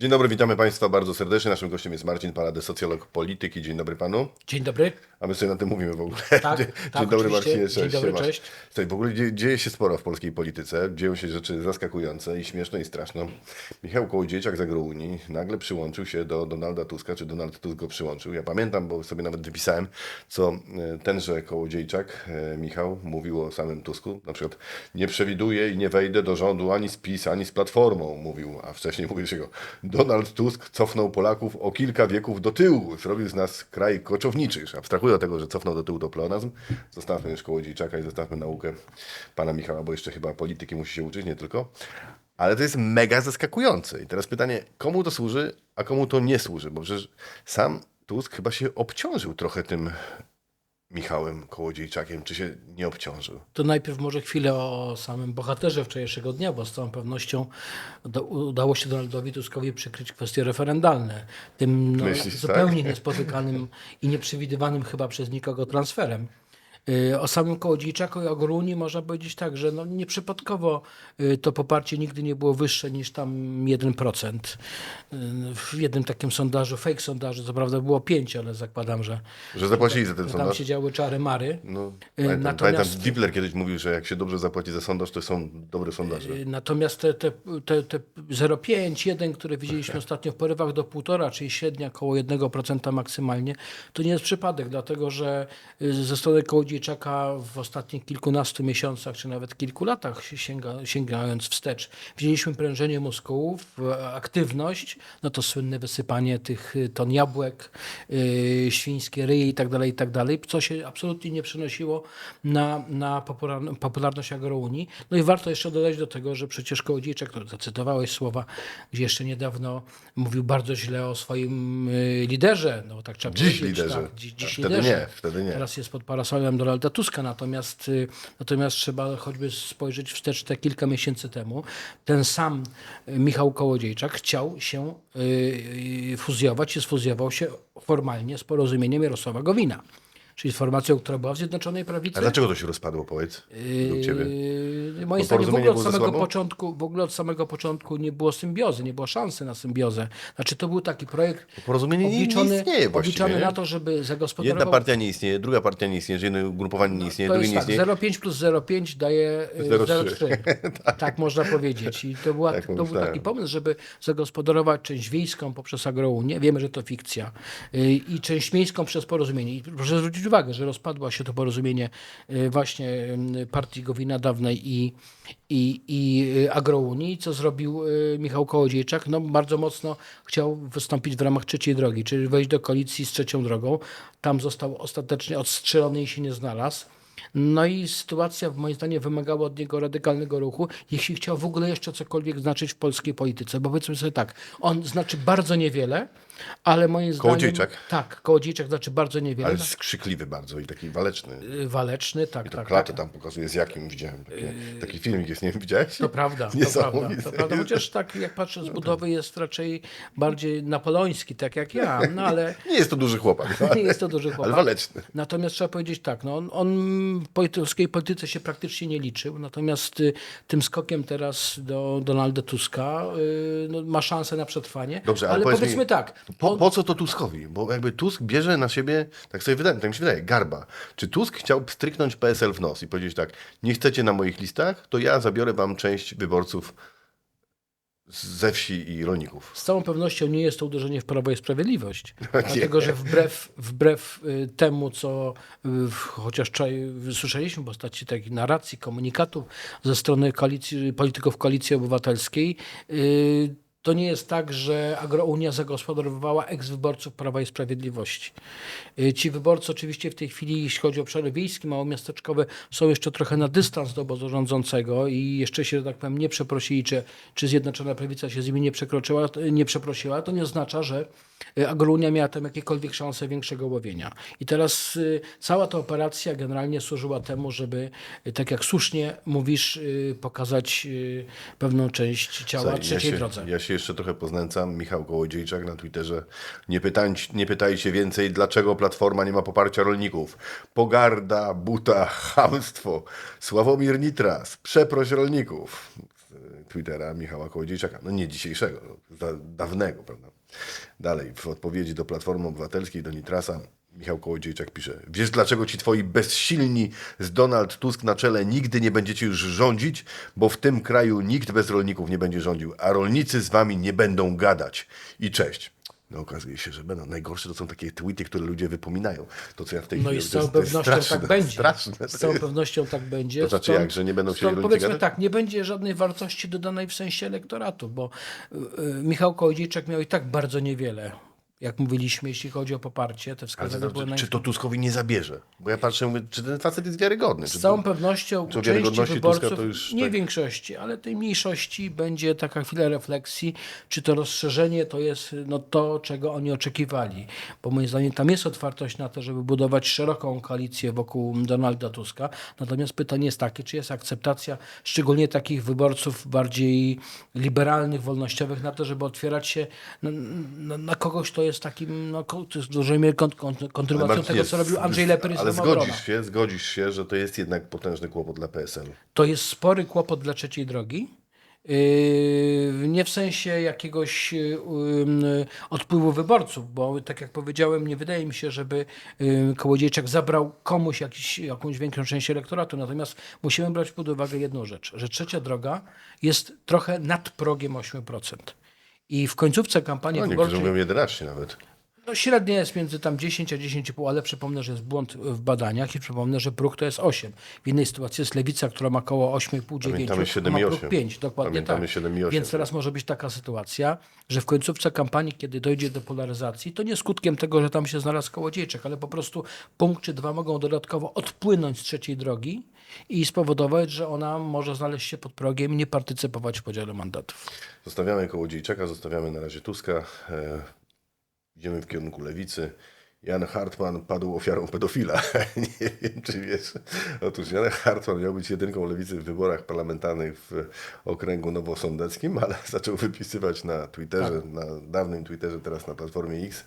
Dzień dobry, witamy Państwa bardzo serdecznie. Naszym gościem jest Marcin Palady, socjolog polityki. Dzień dobry Panu. Dzień dobry. A my sobie na tym mówimy w ogóle. Tak, Dzień, tak, dzień dobry oczywiście. Marcinie, Dzień cześć. dobry, siemasz. cześć. Słuchaj, w ogóle dzieje, dzieje się sporo w polskiej polityce. Dzieją się rzeczy zaskakujące i śmieszne i straszne. Michał Kołodziejczak z Agrounii nagle przyłączył się do Donalda Tuska, czy Donald Tusk go przyłączył. Ja pamiętam, bo sobie nawet wypisałem, co e, tenże Kołodziejczak, e, Michał, mówił o samym Tusku. Na przykład nie przewiduję i nie wejdę do rządu ani z PiS, ani z Platformą, mówił, a wcześniej mówił się go. Donald Tusk cofnął Polaków o kilka wieków do tyłu, zrobił z nas kraj koczowniczy. Już Abstrahuję od tego, że cofnął do tyłu to pleonazm. Zostawmy już Kołodziejczaka i zostawmy naukę pana Michała, bo jeszcze chyba polityki musi się uczyć, nie tylko. Ale to jest mega zaskakujące. I teraz pytanie, komu to służy, a komu to nie służy? Bo przecież sam Tusk chyba się obciążył trochę tym Michałem Kołodziejczakiem, czy się nie obciążył? To najpierw może chwilę o samym bohaterze wczorajszego dnia, bo z całą pewnością uda- udało się Donaldowi Tuskowi przykryć kwestie referendalne. Tym no, Myślisz, zupełnie tak? niespotykanym i nieprzewidywanym chyba przez nikogo transferem. Y, O samym Kołodziejczaku i o Gruni można powiedzieć tak, że no nieprzypadkowo y, to poparcie nigdy nie było wyższe niż tam 1%. Y, W jednym takim sondażu, fake sondażu, co prawda było 5, ale zakładam, że, Że zapłacili za ten tam sondaż? się działy czary mary. No, pamiętam, natomiast- pamiętam, Dibler kiedyś mówił, że jak się dobrze zapłaci za sondaż, to są dobre sondaże. Natomiast te, te, te, te 0,5, 1, które widzieliśmy ostatnio w porywach do 1,5, czyli średnia około 1% maksymalnie, to nie jest przypadek, dlatego że ze strony Kołodziejczaka w ostatnich kilkunastu miesiącach, czy nawet kilku latach, się sięga, sięgając wstecz, widzieliśmy prężenie muskułów, e, aktywność, no to słynne wysypanie tych y, ton jabłek, y, świńskie ryje i tak dalej, i tak dalej, co się absolutnie nie przenosiło na, na popular- popularność agrounii. No i warto jeszcze dodać do tego, że przecież Kołodziejczak, który zacytowałeś słowa, gdzie jeszcze niedawno mówił bardzo źle o swoim liderze, no tak trzeba Dziś powiedzieć. liderze. Tak, dziś, dziś wtedy liderze. nie, wtedy nie. Teraz jest pod parasolem Donalda Tuska, natomiast, y, natomiast trzeba choćby spojrzeć wstecz te kilka miesięcy temu. Ten sam y, Michał Kołodziejczak chciał się y, fuzjować i sfuzjował się formalnie z porozumieniem Jarosława Gowina. Czyli z formacją, która była w Zjednoczonej Prawicy. A dlaczego to się rozpadło, powiedz? Według ciebie? Yy, moim zdaniem w ogóle, od samego początku, w ogóle od samego początku nie było symbiozy, nie było szansy na symbiozę. Znaczy to był taki projekt Porozumienie nie, nie obliczony, istnieje obliczony na to, żeby zagospodarował... Jedna partia nie istnieje, druga partia nie istnieje, jedno ugrupowanie nie istnieje, To drugie jest nie tak, istnieje. 0,5 plus 0,5 daje y, 0,3. 0,3. tak. można powiedzieć. I to, była, Tak to był taki pomysł, żeby zagospodarować część wiejską poprzez agrounię. Wiemy, że to fikcja. Y, I część miejską przez porozumienie. I proszę zwrócić uwagę, że rozpadła się to porozumienie y, właśnie y, partii Gowina dawnej i, i, i y, agrounii. Co zrobił Michał Kołodziejczak? No bardzo mocno chciał wystąpić w ramach trzeciej drogi, czyli wejść do koalicji z trzecią drogą. Tam został ostatecznie odstrzelony i się nie znalazł. No i sytuacja moim zdaniem wymagała od niego radykalnego ruchu, jeśli chciał w ogóle jeszcze cokolwiek znaczyć w polskiej polityce. Bo powiedzmy sobie tak, on znaczy bardzo niewiele, ale moim zdaniem... Kołodziejczak. Tak, Kołodziejczak znaczy bardzo niewiele. Ale skrzykliwy bardzo i taki waleczny. Y, Waleczny, tak, To tak, klatę tak. tam pokazuje, z jakim widziałem. Taki, taki filmik jest, nie wiem, widziałeś? To prawda, to prawda, to prawda. Chociaż tak jak patrzę z budowy jest raczej bardziej napoleoński, tak jak ja, no ale Nie jest to duży chłopak, no, nie jest to duży chłopak. ale waleczny. Natomiast trzeba powiedzieć tak, no on, on w polskiej polityce się praktycznie nie liczył, natomiast y, tym skokiem teraz do Donalda Tuska y, no, ma szansę na przetrwanie. Dobrze, ale ale powiedz mi, powiedzmy tak, Po, po co to Tuskowi? Bo jakby Tusk bierze na siebie, tak sobie wydaje, tak mi się wydaje, garba. Czy Tusk chciał stryknąć PSL w nos i powiedzieć tak, nie chcecie na moich listach, to ja zabiorę wam część wyborców ze wsi i rolników. z całą pewnością nie jest to uderzenie w Prawo i Sprawiedliwość. Dlatego, że wbrew, wbrew y, temu, co y, w- chociaż słyszeliśmy w postaci takich narracji, komunikatów ze strony koalicji, polityków Koalicji Obywatelskiej, y, to nie jest tak, że Agrounia zagospodarowała eks-wyborców Prawa i Sprawiedliwości. Y, Ci wyborcy oczywiście w tej chwili, jeśli chodzi o obszary wiejskie, małomiasteczkowe, są jeszcze trochę na dystans do obozu rządzącego i jeszcze się, że tak powiem, nie przeprosili, czy, czy Zjednoczona Prawica się z nimi nie, przekroczyła, nie przeprosiła. To nie oznacza, że y, Agrounia miała tam jakiekolwiek szanse większego łowienia. I teraz y, cała ta operacja generalnie służyła temu, żeby, y, tak jak słusznie mówisz, pokazać pewną część ciała Słuchaj, trzeciej ja się, drodze. Ja się jeszcze trochę poznęcam. Michał Kołodziejczak na Twitterze. Nie, pytań, nie pytajcie więcej, dlaczego Platforma nie ma poparcia rolników. Pogarda, buta, chamstwo. Sławomir Nitras, przeproś rolników. Twittera Michała Kołodziejczaka. No nie dzisiejszego, da, dawnego, prawda? Dalej, w odpowiedzi do Platformy Obywatelskiej, do Nitrasa, Michał Kołodziejczak pisze, wiesz dlaczego ci twoi bezsilni z Donald Tusk na czele nigdy nie będziecie już rządzić? Bo w tym kraju nikt bez rolników nie będzie rządził, a rolnicy z wami nie będą gadać. I cześć. No okazuje się, że będą. Najgorsze to są takie tweety, które ludzie wypominają. To, co ja w tej No chwili i z całą jest- pewnością straszne, tak będzie. Straszne. Z całą pewnością tak będzie. To znaczy jak, że nie będą stąd rolnicy Powiedzmy gadać? tak, nie będzie żadnej wartości dodanej w sensie elektoratu, bo y, y, Michał Kołodziejczak miał i tak bardzo niewiele. Jak mówiliśmy, jeśli chodzi o poparcie, te wskazania to, były czy, naj... czy to Tuskowi nie zabierze? Bo ja patrzę, mówię, czy ten facet jest wiarygodny? Z całą to, pewnością czy o części wyborców, to nie tak- większości, ale tej mniejszości będzie taka chwila refleksji, czy to rozszerzenie to jest no, to, czego oni oczekiwali. Bo moim zdaniem tam jest otwartość na to, żeby budować szeroką koalicję wokół Donalda Tuska. Natomiast pytanie jest takie, czy jest akceptacja szczególnie takich wyborców bardziej liberalnych, wolnościowych na to, żeby otwierać się na, na, na kogoś, kto jest takim, no, to jest w dużej mierze kont, kont, kontynuacją tego, jest- co robił Andrzej Leper i Ale zgodzisz się, zgodzisz się, że to jest jednak potężny kłopot dla PSL-u. To jest spory kłopot dla trzeciej drogi. Yy, Nie w sensie jakiegoś yy, yy, odpływu wyborców, bo tak jak powiedziałem, nie wydaje mi się, żeby yy, Kołodziejczak zabrał komuś jakiś, jakąś większą część elektoratu. Natomiast musimy brać pod uwagę jedną rzecz, że trzecia droga jest trochę nad progiem 8%. I w końcówce kampanii No, niektórzy wyborczej mówią 11 nawet. no, średnia jest między tam 10 a 10,5, ale przypomnę, że jest błąd w badaniach i przypomnę, że próg to jest 8. W innej sytuacji jest lewica, która ma około 8,5, 9, Pamiętamy a 7 ma próg 8. 5. Dokładnie Pamiętamy tak. 7 i 8. Więc teraz może być taka sytuacja, że w końcówce kampanii, kiedy dojdzie do polaryzacji, to nie skutkiem tego, że tam się znalazł kołodziejczek, ale po prostu punkt czy dwa mogą dodatkowo odpłynąć z trzeciej drogi i spowodować, że ona może znaleźć się pod progiem i nie partycypować w podziale mandatów. Zostawiamy Kołodziejczaka, zostawiamy na razie Tuska. E, idziemy w kierunku lewicy. Jan Hartman padł ofiarą pedofila. Nie wiem, czy wiesz. Otóż Jan Hartman miał być jedynką lewicy w wyborach parlamentarnych w okręgu nowosądeckim, ale zaczął wypisywać na Twitterze, na dawnym Twitterze, teraz na Platformie X,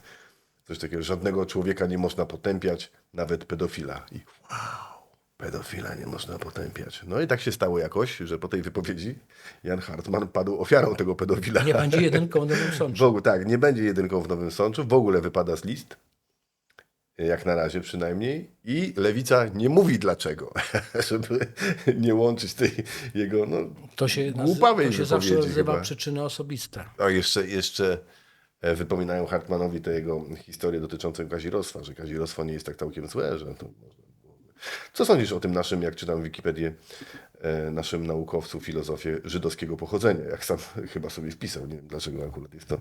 coś takiego, żadnego człowieka nie można potępiać, nawet pedofila. I wow, pedofila nie można potępiać. No i tak się stało jakoś, że po tej wypowiedzi Jan Hartman padł ofiarą tego pedofila. Nie będzie jedynką w Nowym W Sączu. ogóle, tak, nie będzie jedynką w Nowym Sączu, w ogóle wypada z list, jak na razie przynajmniej, i Lewica nie mówi dlaczego, żeby nie łączyć tej jego, no, To się, głupawej to się zawsze nazywa przyczyny osobiste. A jeszcze, jeszcze e, wypominają Hartmanowi tę jego historię dotyczącą kazirostwa, że kazirostwo nie jest tak całkiem złe, że to można. Co sądzisz o tym naszym, jak czytam Wikipedię, e, naszym naukowcu filozofię żydowskiego pochodzenia, jak sam chyba sobie wpisał, nie wiem dlaczego akurat jest to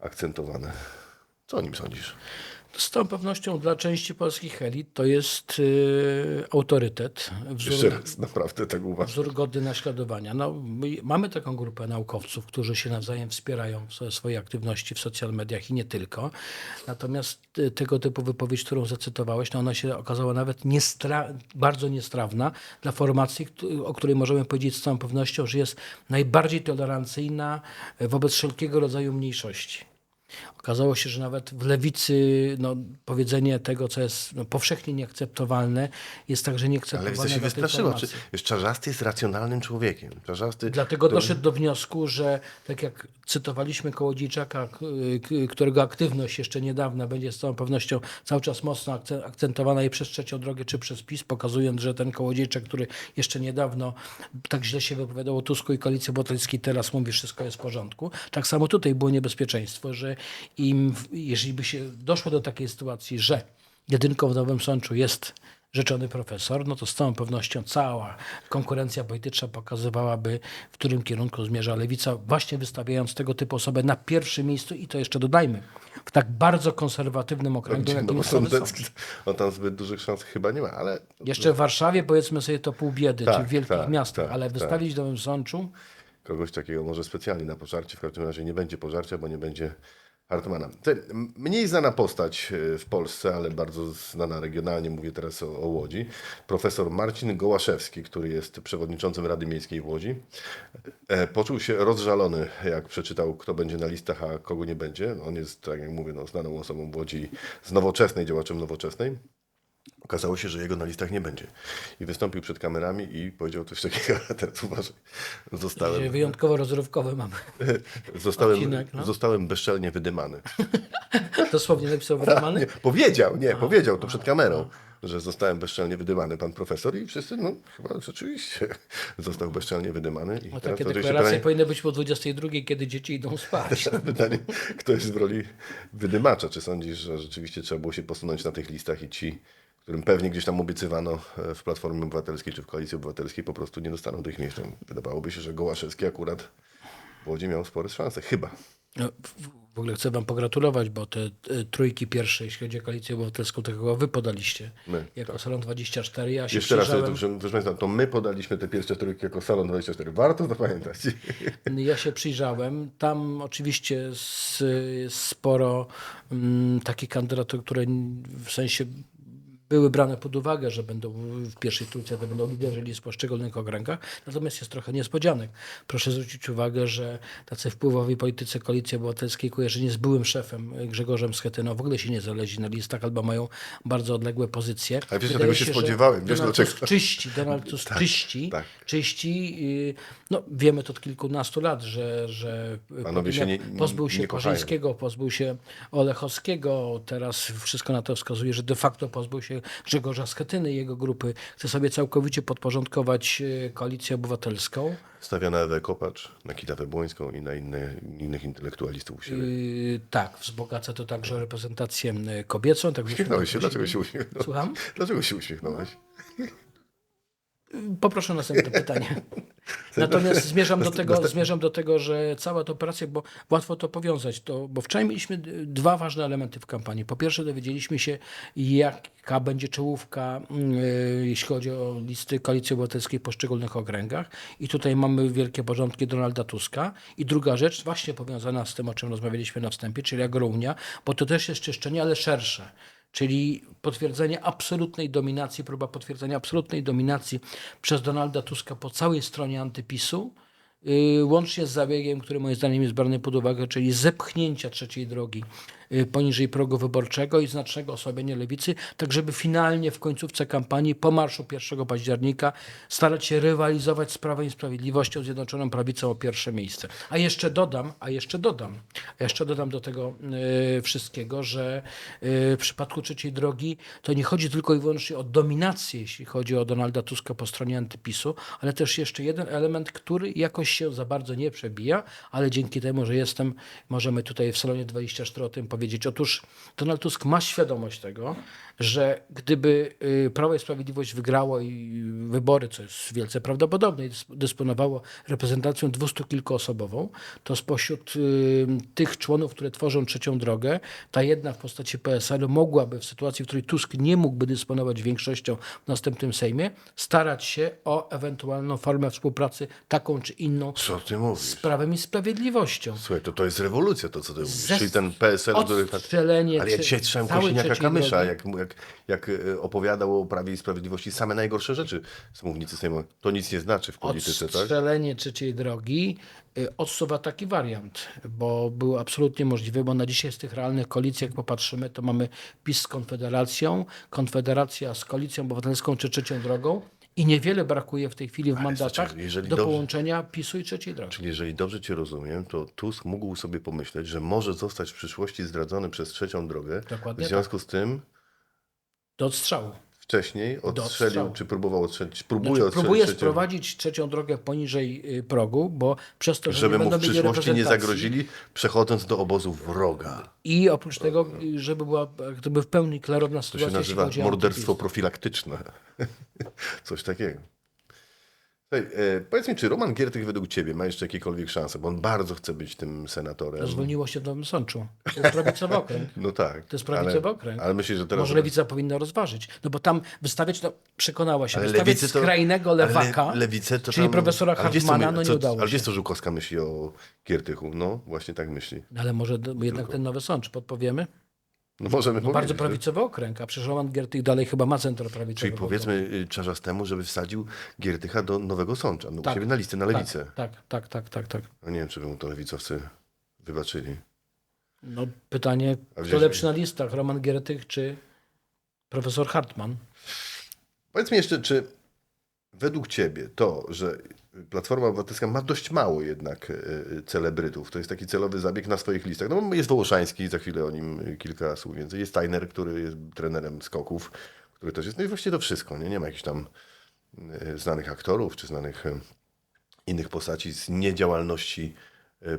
akcentowane. Co o nim sądzisz? Z całą pewnością dla części polskich elit to jest y, autorytet, wzór, raz, naprawdę tak uważam. wzór godny naśladowania. No, my mamy taką grupę naukowców, którzy się nawzajem wspierają w swojej aktywności w social mediach i nie tylko. Natomiast y, tego typu wypowiedź, którą zacytowałeś, no ona się okazała nawet niestra- bardzo niestrawna dla formacji, o której możemy powiedzieć z całą pewnością, że jest najbardziej tolerancyjna wobec wszelkiego rodzaju mniejszości. Okazało się, że nawet w lewicy no, powiedzenie tego, co jest no, powszechnie nieakceptowalne, jest także Ale nieakceptowalne widzę się wystraszyło. Czy, wiesz, Czarzasty jest racjonalnym człowiekiem. Czarzasty, Dlatego doszedł do wniosku, że tak jak cytowaliśmy Kołodziejczaka, którego aktywność jeszcze niedawna będzie z całą pewnością cały czas mocno akce- akcentowana i przez trzecią drogę, czy przez PiS, pokazując, że ten Kołodziejczak, który jeszcze niedawno tak źle się wypowiadał o Tusku i Koalicji Obywatelskiej, teraz mówi, że wszystko jest w porządku. Tak samo tutaj było niebezpieczeństwo, że im, w- jeżeli by się doszło do takiej sytuacji, że jedynką w Nowym Sączu jest rzeczony profesor, no to z całą pewnością cała konkurencja polityczna pokazywałaby, w którym kierunku zmierza lewica, właśnie wystawiając tego typu osobę na pierwszym miejscu i to jeszcze dodajmy, w tak bardzo konserwatywnym okręgu, jakim jest Sącz. on tam zbyt dużych szans chyba nie ma, ale Jeszcze w Warszawie powiedzmy sobie to pół biedy, Tak, czy w wielkich tak, miastach, tak, ale tak. wystawić w Nowym Sączu, kogoś takiego może specjalnie na pożarcie. W każdym razie nie będzie pożarcia, bo nie będzie Hartmana. Mniej znana postać e, w Polsce, ale bardzo znana regionalnie, mówię teraz o, o Łodzi. Profesor Marcin Gołaszewski, który jest przewodniczącym Rady Miejskiej w Łodzi, e, poczuł się rozżalony, jak przeczytał, kto będzie na listach, a kogo nie będzie. On jest, tak jak mówię, no, znaną osobą w Łodzi, z nowoczesnej, działaczem nowoczesnej. Okazało się, że jego na listach nie będzie. I wystąpił przed kamerami i powiedział coś takiego, a teraz uważaj, Dzisiaj zostałem, wyjątkowo rozrywkowy mamy. zostałem, odcinek, no. zostałem bezczelnie wydymany. Dosłownie napisał wydymany. Nie, powiedział, nie, powiedział to przed kamerą, że zostałem bezczelnie wydymany, pan profesor i wszyscy, no chyba rzeczywiście został bezczelnie wydymany. I No, takie deklaracje pytanie, powinny być po 22, kiedy dzieci idą spać. pytanie, kto jest w roli wydymacza? Czy sądzisz, że rzeczywiście trzeba było się posunąć na tych listach i ci, którym pewnie gdzieś tam obiecywano e, w Platformie Obywatelskiej czy w Koalicji Obywatelskiej, po prostu nie dostaną tych miejsc? Wydawałoby się, że Gołaszewski akurat w Łodzi miał spore szanse, chyba. No, w- ogóle chcę wam pogratulować, bo te e, trójki pierwsze, jeśli chodzi o koalicję obywatelską, to chyba wy podaliście. My, jako Salon 24. Ja się Jeszcze raz, przyjrzałem, proszę Państwa, to my podaliśmy te pierwsze trójki jako Salon 24. Warto zapamiętać. ja się przyjrzałem. Tam oczywiście s- sporo mm, takich kandydatur, które w sensie były brane pod uwagę, że będą w pierwszej trójce, to będą liderzy list w poszczególnych okręgach. Natomiast jest trochę niespodzianek. Proszę zwrócić uwagę, że tacy wpływowi politycy Koalicji Obywatelskiej kojarzeni z byłym szefem Grzegorzem Schetyną w ogóle się nie znaleźli na listach albo mają bardzo odległe pozycje. Ale wiesz, dlatego się spodziewałem. Wiesz, Donald dlaczego? Czyści, Donald Tusk czyści, tak. czyści. y, No, wiemy to od kilkunastu lat, że, że Panowie się nie- pozbył się nie. Korzyńskiego, pozbył się Olechowskiego, teraz wszystko na to wskazuje, że de facto pozbył się Grzegorza Schetyny i jego grupy. Chce sobie całkowicie podporządkować y, koalicję obywatelską. Stawia na Ewę Kopacz, na Kitawę Błońską i na inne, innych intelektualistów u siebie. Y, tak, wzbogaca to także reprezentację y, kobiecą. Tak Uśmiechnąłeś się? Dlaczego się uśmiechnąłeś? Słucham? Dlaczego się uśmiechnąłeś? Poproszę o następne pytanie. Natomiast zmierzam do, tego, zmierzam do tego, że cała ta operacja, bo łatwo to powiązać, to, bo wczoraj mieliśmy dwa ważne elementy w kampanii. Po pierwsze dowiedzieliśmy się, jaka będzie czołówka, yy, jeśli chodzi o listy Koalicji Obywatelskiej w poszczególnych okręgach. I tutaj mamy wielkie porządki Donalda Tuska. I druga rzecz, właśnie powiązana z tym, o czym rozmawialiśmy na wstępie, czyli Agrounia, bo to też jest czyszczenie, ale szersze czyli potwierdzenie absolutnej dominacji, próba potwierdzenia absolutnej dominacji przez Donalda Tuska po całej stronie antypisu, yy, łącznie z zabiegiem, który moim zdaniem jest brany pod uwagę, czyli zepchnięcia trzeciej drogi poniżej progu wyborczego i znacznego osłabienia lewicy, tak żeby finalnie w końcówce kampanii, po marszu 1 października, starać się rywalizować z Prawem i Sprawiedliwością, Zjednoczoną Prawicą o pierwsze miejsce. A jeszcze dodam, a jeszcze dodam, a jeszcze dodam do tego yy, wszystkiego, że yy, w przypadku trzeciej drogi to nie chodzi tylko i wyłącznie o dominację, jeśli chodzi o Donalda Tuska po stronie antypisu, ale też jeszcze jeden element, który jakoś się za bardzo nie przebija, ale dzięki temu, że jestem, możemy tutaj w Salonie 24 o tym powiedzieć. Otóż Donald Tusk ma świadomość tego, że gdyby y, Prawo i Sprawiedliwość wygrało i wybory, co jest wielce prawdopodobne, i dys- dysponowało reprezentacją dwustu kilkuosobową, to spośród y, tych członów, które tworzą trzecią drogę, ta jedna w postaci PSL mogłaby w sytuacji, w której Tusk nie mógłby dysponować większością w następnym Sejmie, starać się o ewentualną formę współpracy taką czy inną Co ty mówisz? z Prawem i Sprawiedliwością. Słuchaj, to, to jest rewolucja to, co ty mówisz. Ze- Czyli ten PSL, który... tak- odstrzelenie Ale ja dzisiaj całej Kosiniaka Kamysza, jak, jak, jak opowiadał o Prawie i Sprawiedliwości same najgorsze rzeczy z mównicy Sejmowej. To nic nie znaczy w polityce, tak? Odstrzelenie trzeciej drogi y, odsuwa taki wariant, bo był absolutnie możliwy, bo na dzisiaj z tych realnych koalicji, jak popatrzymy, to mamy PiS z Konfederacją, Konfederacja z Koalicją Obywatelską czy Trzecią Drogą i niewiele brakuje w tej chwili w mandatach znaczy, jeżeli do dobrze- połączenia PiSu i Trzeciej Drogi. Czyli jeżeli dobrze Cię rozumiem, to Tusk mógł sobie pomyśleć, że może zostać w przyszłości zdradzony przez trzecią drogę. Dokładnie w związku z tym Do odstrzału. Wcześniej odstrzelił, czy próbował odstrzelić, próbuje Znaczy, odstrzelić próbuje trzecią, sprowadzić Trzecią Drogę poniżej y, progu, bo przez to, że żeby nie mu w przyszłości nie zagrozili, przechodząc do obozu wroga. I oprócz tego, żeby była gdyby w pełni klarowna To się sytuacja, nazywa morderstwo profilaktyczne. Coś takiego. Słuchaj, e, powiedz mi, czy Roman Giertych według Ciebie ma jeszcze jakiekolwiek szanse? Bo on bardzo chce być tym senatorem. Zwolniło się w Nowym Sączu. To jest prawicowy okręg. No tak. To jest prawicowy ale, okręg. ale myślę, że teraz... Może lewica powinna rozważyć. No bo tam wystawiać, no przekonała się, Ale wystawiać to- skrajnego ale lewaka, le- lewicę to czyli tam- profesora ale co Hartmana, no nie co- udało Ale się. wiesz, co Żukowska myśli o Giertychu? No, właśnie tak myśli. Ale może do- jednak ten Nowy Sącz, podpowiemy? No możemy Bardzo powiedzieć, że- prawicowy okręg, a przecież Roman Giertych dalej chyba ma centrum prawicowe. Czyli powiedzmy y, Czarzastemu, żeby wsadził Giertycha do Nowego Sącza. No, Tak. u siebie na listę, na lewicę. Tak, tak, tak, tak, tak. No nie wiem, czy by mu to lewicowcy wybaczyli. No pytanie, A kto lepszy na listach, Roman Giertych czy profesor Hartman. Powiedz mi jeszcze, czy według Ciebie to, że Platforma Obywatelska ma dość mało jednak e, celebrytów, to jest taki celowy zabieg na swoich listach. No jest Wołoszański, za chwilę o nim kilka słów więcej. Jest Steiner, który jest trenerem skoków, który też jest. No i właściwie to wszystko, nie? Nie ma jakichś tam e, znanych aktorów czy znanych e, innych postaci z niedziałalności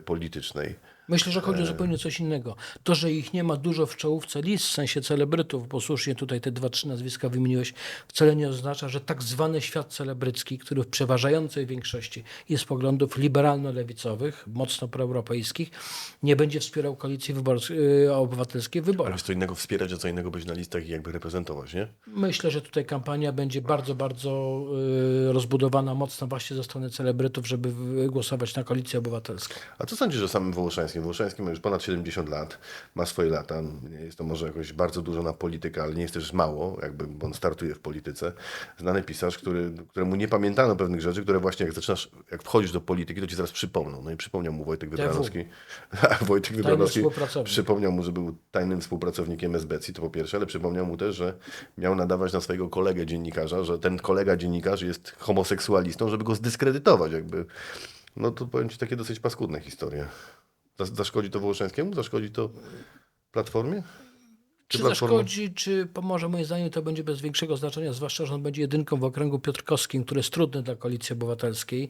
politycznej. Myślę, że E. chodzi o zupełnie coś innego. To, że ich nie ma dużo w czołówce list, w sensie celebrytów, bo słusznie tutaj te dwa, trzy nazwiska wymieniłeś, wcale nie oznacza, że tak zwany świat celebrycki, który w przeważającej większości jest poglądów liberalno-lewicowych, mocno proeuropejskich, nie będzie wspierał koalicji wyborc- y, obywatelskiej w Ale wyborach. jest co innego wspierać, a co innego być na listach i jakby reprezentować, nie? Myślę, że tutaj kampania będzie bardzo, bardzo y, rozbudowana mocno właśnie ze strony celebrytów, żeby głosować na koalicję obywatelską. A co sądzisz o samym Wołoszańskim? Wołoszański ma już ponad 70 lat, ma swoje lata. Nie jest to może jakoś bardzo dużo na politykę, ale nie jest też mało, jakby bo on startuje w polityce. Znany pisarz, który, któremu nie pamiętano pewnych rzeczy, które właśnie jak zaczynasz, jak wchodzisz do polityki, to ci zaraz przypomną. No i przypomniał mu Wojtek Wybranowski. Wojtek Wybranowski przypomniał mu, że był tajnym współpracownikiem SBC, to po pierwsze, ale przypomniał mu też, że miał nadawać na swojego kolegę dziennikarza, że ten kolega dziennikarz jest homoseksualistą, żeby go zdyskredytować jakby. No to powiem Ci takie dosyć paskudne historie. Zas- Zaszkodzi to Wołoszańskiemu? Zaszkodzi to Platformie? Czy Platforma- zaszkodzi, czy pomoże? Moim zdaniem to będzie bez większego znaczenia, zwłaszcza, że on będzie jedynką w okręgu piotrkowskim, który jest trudny dla Koalicji Obywatelskiej.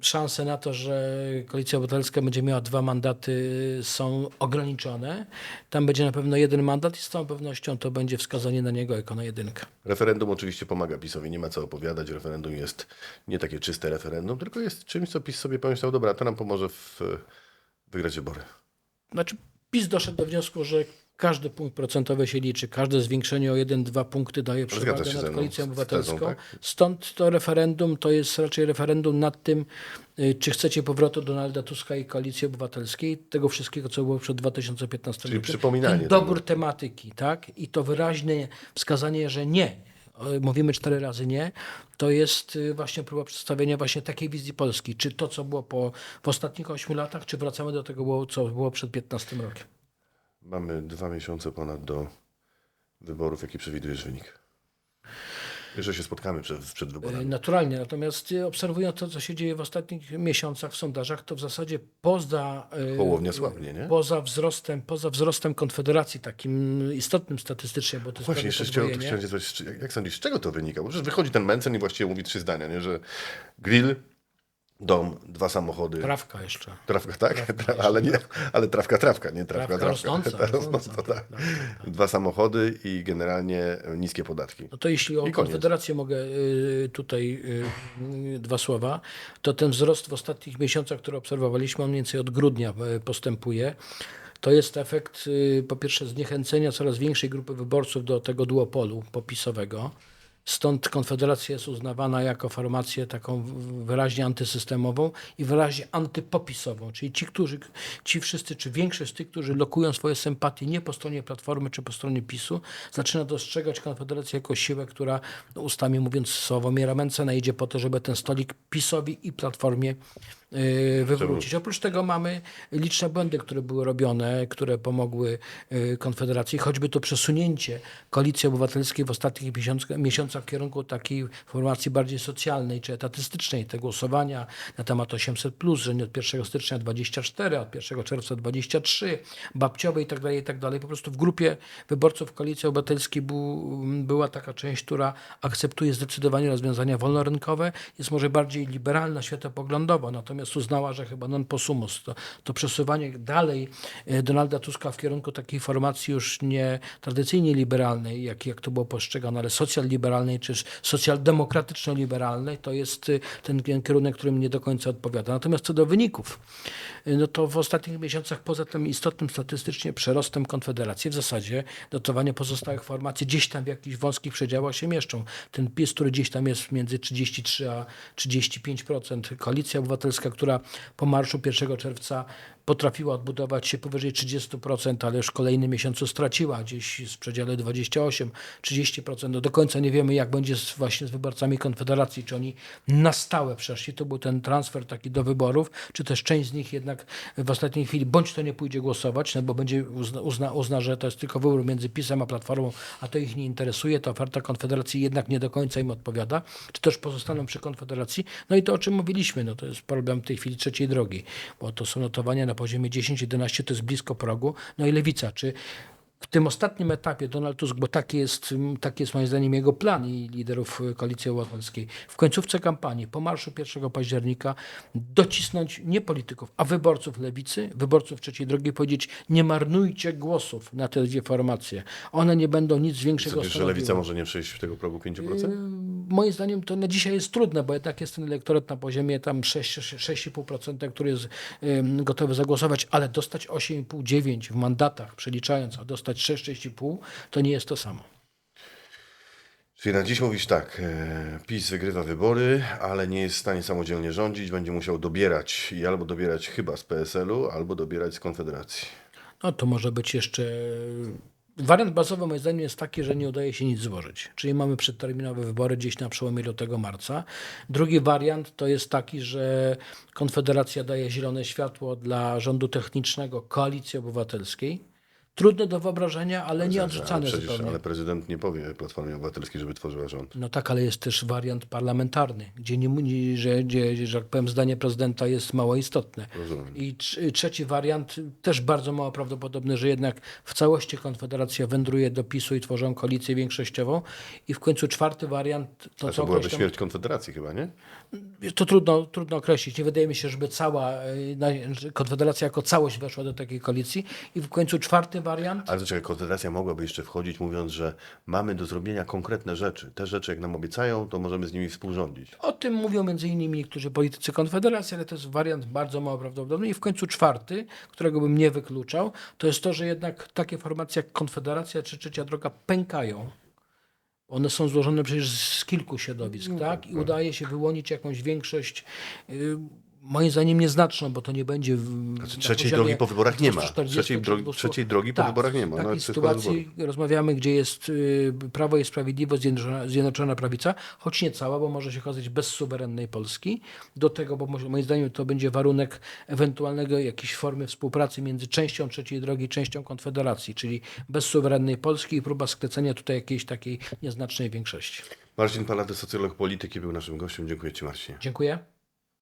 Szanse na to, że Koalicja Obywatelska będzie miała dwa mandaty są ograniczone. Tam będzie na pewno jeden mandat i z całą pewnością to będzie wskazanie na niego jako na jedynkę. Referendum oczywiście pomaga PiSowi, nie ma co opowiadać. Referendum jest nie takie czyste referendum, tylko jest czymś, co PiS sobie pomyślał, dobra, to nam pomoże w, wygrać wybory. Znaczy, PiS doszedł do wniosku, że każdy punkt procentowy się liczy, każde zwiększenie o 1-2 punkty daje przewagę nad koalicją obywatelską. tezą, tak? Stąd to referendum to jest raczej referendum nad tym, y, czy chcecie powrotu Donalda Tuska i koalicji obywatelskiej, tego wszystkiego, co było przed 2015 Czyli rokiem. przypominanie Ten dobór tematyki, tak? I to wyraźne wskazanie, że nie. Y, Mówimy cztery razy nie, to jest y, właśnie próba przedstawienia właśnie takiej wizji Polski. Czy to, co było po, w ostatnich ośmiu latach, czy wracamy do tego, co było przed 15 rokiem. Mamy dwa miesiące ponad do wyborów. Jaki przewidujesz wynik? Że się spotkamy przed, przed wyborami. Naturalnie, natomiast y, obserwując to, co się dzieje w ostatnich miesiącach w sondażach, to w zasadzie poza, Hołownia słabnie, nie? poza, wzrostem, poza wzrostem Konfederacji, takim istotnym statystycznie, bo to jest Właśnie, jeszcze chciałem, chciałem zapytać, jak, jak sądzisz, z czego to wynika? Bo przecież wychodzi ten Mencen i właściwie mówi trzy zdania, nie? że grill, dom, dwa samochody. Trawka jeszcze. Trawka, tak? Tra- ale, nie, ale trawka, trawka, nie trawka, Trawka rosnąca, Ta rosnąca, rosnąca, tak. tak, tak, Dwa samochody i generalnie niskie podatki. No to jeśli o. Konfederację mogę y, tutaj y, dwa słowa, to ten wzrost w ostatnich miesiącach, który obserwowaliśmy, on mniej więcej od grudnia y, postępuje. To jest efekt y, po pierwsze zniechęcenia coraz większej grupy wyborców do tego duopolu popisowego. Stąd Konfederacja jest uznawana jako formację taką wyraźnie antysystemową i wyraźnie antypopisową. Czyli ci, którzy, ci wszyscy, czy większość z tych, którzy lokują swoje sympatie nie po stronie Platformy, czy po stronie PiSu, zaczyna dostrzegać Konfederację jako siłę, która no, ustami mówiąc Sławomira Mencena idzie po to, żeby ten stolik PiSowi i Platformie wywrócić. Oprócz tego mamy liczne błędy, które były robione, które pomogły yy, Konfederacji, choćby to przesunięcie Koalicji Obywatelskiej w ostatnich miesiąc- miesiącach w kierunku takiej formacji bardziej socjalnej czy etatystycznej, te głosowania na temat 800+, że nie od 1 stycznia 24, a od 1 czerwca 23, babciowe i tak dalej, i tak dalej. Po prostu w grupie wyborców Koalicji Obywatelskiej był, była taka część, która akceptuje zdecydowanie rozwiązania wolnorynkowe, jest może bardziej liberalna światopoglądowo, natomiast uznała, że chyba non possumus, to, to przesuwanie dalej e, Donalda Tuska w kierunku takiej formacji już nie tradycyjnie liberalnej, jak, jak to było postrzegane, ale socjal-liberalnej czy socjaldemokratyczno-liberalnej, to jest y, ten kierunek, który mi nie do końca odpowiada. Natomiast co do wyników, y, no to w ostatnich miesiącach poza tym istotnym statystycznie przerostem Konfederacji w zasadzie dotowanie pozostałych formacji gdzieś tam w jakichś wąskich przedziałach się mieszczą. Ten PiS, który gdzieś tam jest między 33 a 35%, Koalicja Obywatelska, która po marszu 1 czerwca potrafiła odbudować się powyżej 30%, ale już w kolejnym miesiącu straciła gdzieś w przedziale 28-30%. No do końca nie wiemy, jak będzie z, właśnie z wyborcami Konfederacji, czy oni na stałe przeszli. To był ten transfer taki do wyborów, czy też część z nich jednak w ostatniej chwili bądź to nie pójdzie głosować, no bo będzie uzna, uzna, uzna, że to jest tylko wybór między PiSem a Platformą, a to ich nie interesuje, ta oferta Konfederacji jednak nie do końca im odpowiada, czy też pozostaną przy Konfederacji. No i to, o czym mówiliśmy, no to jest problem w tej chwili trzeciej drogi, bo to są notowania na poziomie 10-11, to jest blisko progu. No i Lewica, czy w tym ostatnim etapie Donald Tusk, bo taki jest, mm, taki jest moim zdaniem jego plan i liderów Koalicji Obywatelskiej, w końcówce kampanii, po marszu 1 października, docisnąć nie polityków, a wyborców lewicy, wyborców trzeciej drogi, powiedzieć, nie marnujcie głosów na te dwie formacje. One nie będą nic większego wiesz, że lewica może nie przejść tego progu 5%? Moim zdaniem to na dzisiaj jest trudne, bo jednak jest ten elektorat na poziomie tam 6, 6,5%, który jest gotowy zagłosować, ale dostać 8,5-9 w mandatach, przeliczając, a dostać 6-6,5 to nie jest to samo. Czyli na dziś mówisz tak, e, PiS wygrywa wybory, ale nie jest w stanie samodzielnie rządzić, będzie musiał dobierać i albo dobierać chyba z PSL-u, albo dobierać z Konfederacji. No to może być jeszcze. Wariant bazowy moim zdaniem jest taki, że nie udaje się nic złożyć. Czyli mamy przedterminowe wybory gdzieś na przełomie lutego marca. Drugi wariant to jest taki, że Konfederacja daje zielone światło dla rządu technicznego Koalicji Obywatelskiej. Trudne do wyobrażenia, ale nie odrzucane ale zupełnie. ale prezydent nie powie Platformie Obywatelskiej, żeby tworzyła rząd. No tak, ale jest też wariant parlamentarny, gdzie, nie, nie, że, gdzie, że tak powiem, zdanie prezydenta jest mało istotne. Rozumiem. I trz- trzeci wariant, też bardzo mało prawdopodobny, że jednak w całości Konfederacja wędruje do PiSu i tworzą koalicję większościową. I w końcu czwarty wariant, to to byłaby określam, śmierć Konfederacji chyba, nie? to trudno, trudno określić. Nie wydaje mi się, żeby cała że Konfederacja jako całość weszła do takiej koalicji. I w końcu czwarty wariant, Ale czekaj, Konfederacja mogłaby jeszcze wchodzić mówiąc, że mamy do zrobienia konkretne rzeczy. Te rzeczy jak nam obiecają, to możemy z nimi współrządzić. O tym mówią między innymi niektórzy politycy Konfederacji, ale to jest wariant bardzo mało prawdopodobny. I w końcu czwarty, którego bym nie wykluczał, to jest to, że jednak takie formacje jak Konfederacja czy Trzecia Droga pękają. One są złożone przecież z kilku środowisk, tak? I udaje się wyłonić jakąś większość, y, moim zdaniem nieznaczną, bo to nie będzie w, na Znaczy, trzeciej poziomie drogi po wyborach nie ma. 240 Trzeciej, drogi, 200. trzeciej drogi po Tak, wyborach nie ma. W takiej przez ponad sytuacji rozmawiamy, gdzie jest y, Prawo i Sprawiedliwość, Zjednoczona, Zjednoczona Prawica, choć nie cała, bo może się okazać bez suwerennej Polski. Do tego, bo może- moim zdaniem to będzie warunek ewentualnego jakiejś formy współpracy między częścią trzeciej drogi, częścią Konfederacji, czyli bez suwerennej Polski i próba sklecenia tutaj jakiejś takiej nieznacznej większości. Marcin Palaty, socjolog polityki, był naszym gościem. Dziękuję Ci, Marcin. Dziękuję.